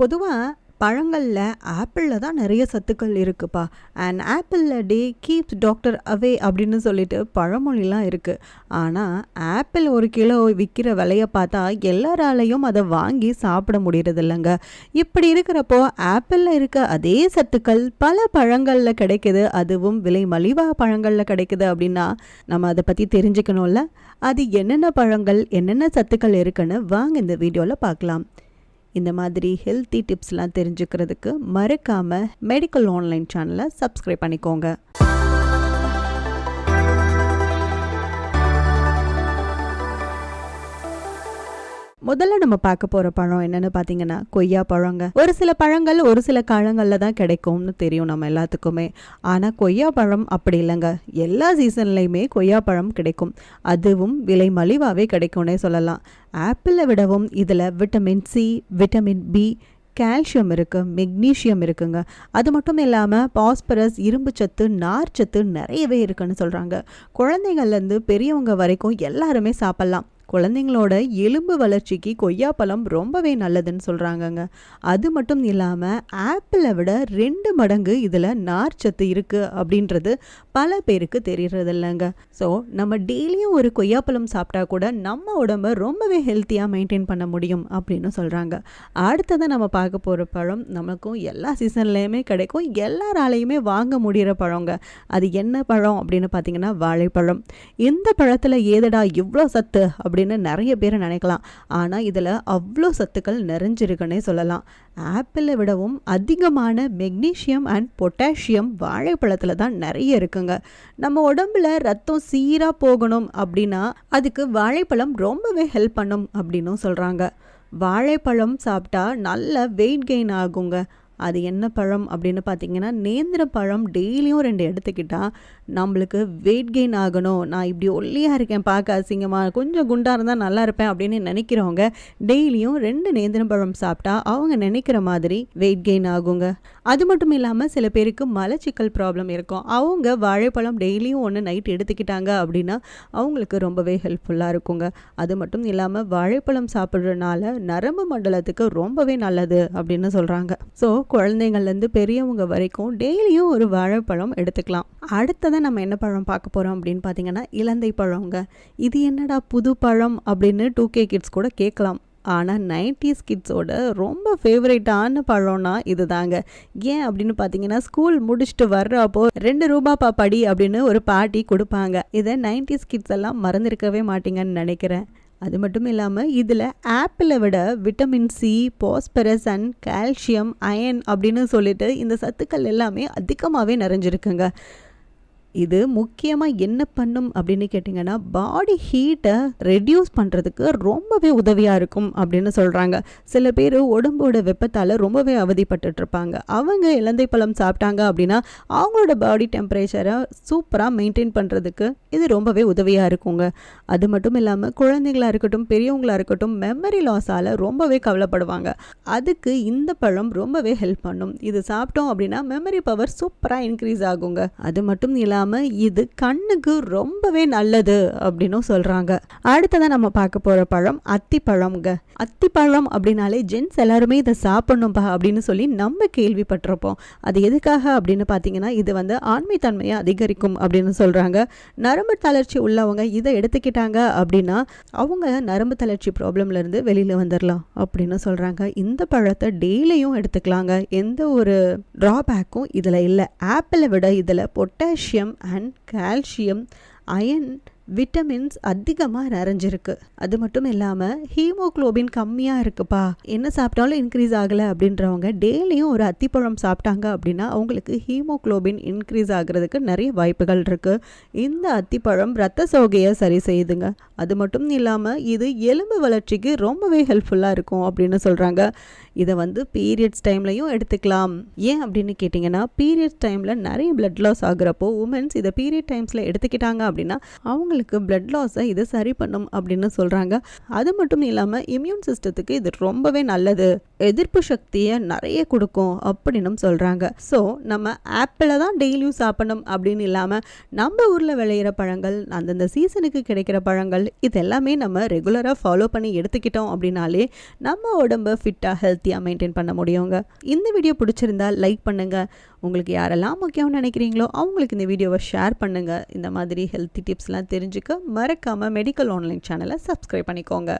பொதுவாக பழங்களில் ஆப்பிளில் தான் நிறைய சத்துக்கள் இருக்குப்பா. அண்ட் ஆப்பிளில் டே கீப்ஸ் டாக்டர் அவே அப்படின்னு சொல்லிட்டு பழமொழிலாம் இருக்குது ஆனால் ஆப்பிள் ஒரு கிலோ விற்கிற விலையை பார்த்தா எல்லாராலையும் அதை வாங்கி சாப்பிட முடியறது இல்லைங்க. இப்படி இருக்கிறப்போ ஆப்பிளில் இருக்க அதே சத்துக்கள் பல பழங்களில் கிடைக்குது. அதுவும் விலை மலிவாக பழங்களில் கிடைக்குது அப்படின்னா நம்ம அதை பற்றி தெரிஞ்சுக்கணும்ல. அது என்னென்ன பழங்கள் என்னென்ன சத்துக்கள் இருக்குன்னு வாங்க இந்த வீடியோவில் பார்க்கலாம். இந்த மாதிரி ஹெல்த்தி டிப்ஸ்லாம் தெரிஞ்சுக்கிறதுக்கு மறக்காமல் மெடிக்கல் ஆன்லைன் சேனலை சப்ஸ்கிரைப் பண்ணிக்கோங்க. முதல்ல நம்ம பார்க்க போகிற பழம் என்னன்னு பார்த்தீங்கன்னா கொய்யா பழங்க. ஒரு சில பழங்கள் ஒரு சில காலங்களில் தான் கிடைக்கும்னு தெரியும் நம்ம எல்லாத்துக்குமே. ஆனால் கொய்யா பழம் அப்படி இல்லைங்க. எல்லா சீசன்லையுமே கொய்யா பழம் கிடைக்கும். அதுவும் விலை மலிவாகவே கிடைக்கும்னே சொல்லலாம். ஆப்பிளை விடவும் இதில் vitamin C vitamin B calcium இருக்குது மெக்னீஷியம் இருக்குங்க. அது மட்டும் இல்லாமல் பாஸ்பரஸ் இரும்பு சத்து நார்ச்சத்து நிறையவே இருக்குன்னு சொல்கிறாங்க குழந்தைங்கள்லேருந்து பெரியவங்க வரைக்கும் எல்லாருமே சாப்பிட்லாம். குழந்தைங்களோட எலும்பு வளர்ச்சிக்கு கொய்யாப்பழம் ரொம்பவே நல்லதுன்னு சொல்கிறாங்கங்க அது மட்டும் இல்லாமல் ஆப்பிளை விட ரெண்டு மடங்கு இதில் நார்ச்சத்து இருக்குது அப்படின்றது பல பேருக்கு தெரிகிறது இல்லைங்க. ஸோ நம்ம டெய்லியும் ஒரு கொய்யாப்பழம் சாப்பிட்டா கூட நம்ம உடம்ப ரொம்பவே ஹெல்த்தியாக மெயின்டைன் பண்ண முடியும் அப்படின்னு சொல்கிறாங்க அடுத்ததை நம்ம பார்க்க போகிற பழம் நமக்கும் எல்லா சீசன்லேயுமே கிடைக்கும். எல்லாராலையுமே வாங்க முடிகிற பழங்க. அது என்ன பழம் அப்படின்னு பார்த்தீங்கன்னா வாழைப்பழம். இந்த பழத்தில் ஏதடா இவ்வளோ சத்து அப்படின்னு நிறைய பேர் நினைக்கலாம். ஆனால் இதில் அவ்வளோ சத்துக்கள் நிறைஞ்சிருக்குன்னே சொல்லலாம். ஆப்பிளை விடவும் அதிகமான மெக்னீஷியம் அண்ட் பொட்டாசியம் வாழைப்பழத்தில் தான் நிறைய இருக்குங்க. நம்ம உடம்புல ரத்தம் சீராக போகணும் அப்படின்னா அதுக்கு வாழைப்பழம் ரொம்பவே ஹெல்ப் பண்ணும் அப்படின்னும் சொல்கிறாங்க வாழைப்பழம் சாப்பிட்டா நல்ல வெயிட் கெயின் ஆகுங்க. அது என்ன பழம் அப்படின்னு பார்த்தீங்கன்னா நேந்திர பழம் டெய்லியும் ரெண்டு எடுத்துக்கிட்டால் நம்மளுக்கு வெயிட் கெயின் ஆகணும். நான் இப்படி ஒல்லியாக இருக்கேன் பார்க்க அசிங்கமாக கொஞ்சம் குண்டாக இருந்தால் நல்லா இருப்பேன் அப்படின்னு நினைக்கிறவங்க டெய்லியும் ரெண்டு நேந்திரம் பழம் சாப்பிட்டா அவங்க நினைக்கிற மாதிரி வெயிட் கெயின் ஆகுங்க. அது மட்டும் இல்லாமல் சில பேருக்கு மலச்சிக்கல் ப்ராப்ளம் இருக்கும். அவங்க வாழைப்பழம் டெய்லியும் ஒன்று நைட் எடுத்துக்கிட்டாங்க அப்படின்னா அவங்களுக்கு ரொம்பவே ஹெல்ப்ஃபுல்லாக இருக்குங்க. அது மட்டும் இல்லாமல் வாழைப்பழம் சாப்பிட்றதுனால நரம்பு மண்டலத்துக்கு ரொம்பவே நல்லது அப்படின்னு சொல்கிறாங்க ஸோ குழந்தைங்கள்லேருந்து பெரியவங்க வரைக்கும் டெய்லியும் ஒரு வாழைப்பழம் எடுத்துக்கலாம். அடுத்ததான் நம்ம என்ன பழம் பார்க்க போகிறோம் அப்படின்னு பார்த்தீங்கன்னா இலந்தை பழங்க. இது என்னடா புது பழம் அப்படின்னு டூ கே கிட்ஸ் கூட கேட்கலாம். ஆனால் நைன்டிஸ் கிட்ஸோட ரொம்ப ஃபேவரேட்டான பழம்னா இது தாங்க ஏன் அப்படின்னு பார்த்தீங்கன்னா ஸ்கூல் முடிச்சுட்டு வர்றப்போ ரெண்டு ரூபாப்பா படி அப்படின்னு ஒரு பாட்டி கொடுப்பாங்க. இதை நைன்டிஸ் கிட்ஸ் எல்லாம் மறந்துருக்கவே மாட்டீங்கன்னு நினைக்கிறேன். அது மட்டும் இல்லாமல் இதில் ஆப்பிளை விட vitamin C phosphorus and calcium iron அப்படின்னு சொல்லிட்டு இந்த சத்துக்கள் எல்லாமே அதிகமாகவே நிறைஞ்சிருக்குங்க. இது முக்கியமாக என்ன பண்ணும் அப்படின்னு கேட்டிங்கன்னா பாடி ஹீட்டை ரெடியூஸ் பண்ணுறதுக்கு ரொம்பவே உதவியாக இருக்கும் அப்படின்னு சொல்கிறாங்க சில பேர் உடம்போட வெப்பத்தால் ரொம்பவே அவதிப்பட்டுட்ருப்பாங்க. அவங்க இலந்தை பழம் சாப்பிட்டாங்க அப்படின்னா அவங்களோட பாடி டெம்பரேச்சரை சூப்பராக மெயின்டைன் பண்ணுறதுக்கு இது ரொம்பவே உதவியாக இருக்குங்க. அது மட்டும் இல்லாமல் குழந்தைங்களாக இருக்கட்டும் பெரியவங்களாக இருக்கட்டும் மெமரி லாஸால் ரொம்பவே கவலைப்படுவாங்க. அதுக்கு இந்த பழம் ரொம்பவே ஹெல்ப் பண்ணும். இது சாப்பிட்டோம் அப்படின்னா மெமரி பவர் சூப்பராக இன்க்ரீஸ் ஆகுங்க. அது மட்டும் இல்லாமல் இல்லாமல் இது கண்ணுக்கு ரொம்பவே நல்லது அப்படின்னும் சொல்கிறாங்க அடுத்ததான் நம்ம பார்க்க போகிற பழம் அத்திப்பழம்ங்க. அத்திப்பழம் அப்படின்னாலே ஜென்ஸ் எல்லாருமே இதை சாப்பிடணும்பா அப்படின்னு சொல்லி நம்ம கேள்விப்பட்டிருப்போம். அது எதுக்காக அப்படின்னு பார்த்தீங்கன்னா இது வந்து ஆண்மைத்தன்மையை அதிகரிக்கும் அப்படின்னு சொல்கிறாங்க நரம்பு தளர்ச்சி உள்ளவங்க இதை எடுத்துக்கிட்டாங்க அப்படின்னா அவங்க நரம்பு தளர்ச்சி ப்ராப்ளம்லேருந்து வெளியில் வந்துடலாம் அப்படின்னு சொல்கிறாங்க இந்த பழத்தை டெய்லியும் எடுத்துக்கலாங்க. எந்த ஒரு ட்ராபேக்கும் இதில் இல்லை. ஆப்பிளை விட இதில் potassium and calcium iron vitamins அதிகமாக நிறைஞ்சிருக்கு. அது மட்டும் இல்லாமல் ஹீமோக்ளோபின் கம்மியாக இருக்குப்பா. என்ன சாப்பிட்டாலும் இன்க்ரீஸ் ஆகலை அப்படின்றவங்க டெய்லியும் ஒரு அத்திப்பழம் சாப்பிட்டாங்க அப்படின்னா அவங்களுக்கு ஹீமோக்ளோபின் இன்க்ரீஸ் ஆகிறதுக்கு நிறைய வாய்ப்புகள் இருக்குது இந்த அத்திப்பழம் ரத்த சோகையை சரி செய்யுதுங்க. அது மட்டும் இல்லாமல் இது எலும்பு வளர்ச்சிக்கு ரொம்பவே ஹெல்ப்ஃபுல்லாக இருக்கும் அப்படின்னு சொல்கிறாங்க இதை வந்து பீரியட்ஸ் டைம்லையும் எடுத்துக்கலாம். ஏன் அப்படின்னு கேட்டிங்கன்னா பீரியட்ஸ் டைமில் நிறைய பிளட் லாஸ் ஆகுறப்போ உமன்ஸ் இதை பீரியட் டைம்ஸில் எடுத்துக்கிட்டாங்க அப்படின்னா அவங்க அவங்களுக்கு பிளட் லாஸை இது சரி பண்ணும் அப்படின்னு சொல்கிறாங்க அது மட்டும் இல்லாமல் இம்யூன் சிஸ்டத்துக்கு இது ரொம்பவே நல்லது. எதிர்ப்பு சக்தியை நிறைய கொடுக்கும் அப்படின்னும் சொல்கிறாங்க ஸோ நம்ம ஆப்பிளை தான் டெய்லியும் சாப்பிடணும் அப்படின்னு இல்லாமல் நம்ம ஊரில் விளையிற பழங்கள் அந்தந்த சீசனுக்கு கிடைக்கிற பழங்கள் இது எல்லாமே நம்ம ரெகுலராக ஃபாலோ பண்ணி எடுத்துக்கிட்டோம் அப்படின்னாலே நம்ம உடம்ப ஃபிட்டாக ஹெல்த்தியாக மெயின்டைன் பண்ண முடியுங்க. இந்த வீடியோ பிடிச்சிருந்தா லைக் பண்ணுங்கள் உங்களுக்கு யாரெல்லாம் முக்கியம்னு நினைக்கிறீங்களோ அவங்களுக்கு இந்த வீடியோவை ஷேர் பண்ணுங்கள் இந்த மாதிரி ஹெல்த்தி டிப்ஸ்லாம் தெரிஞ்சுக்க மறக்காமல் மெடிக்கல் ஆன்லைன் சேனலை சப்ஸ்கிரைப் பண்ணிக்கோங்க.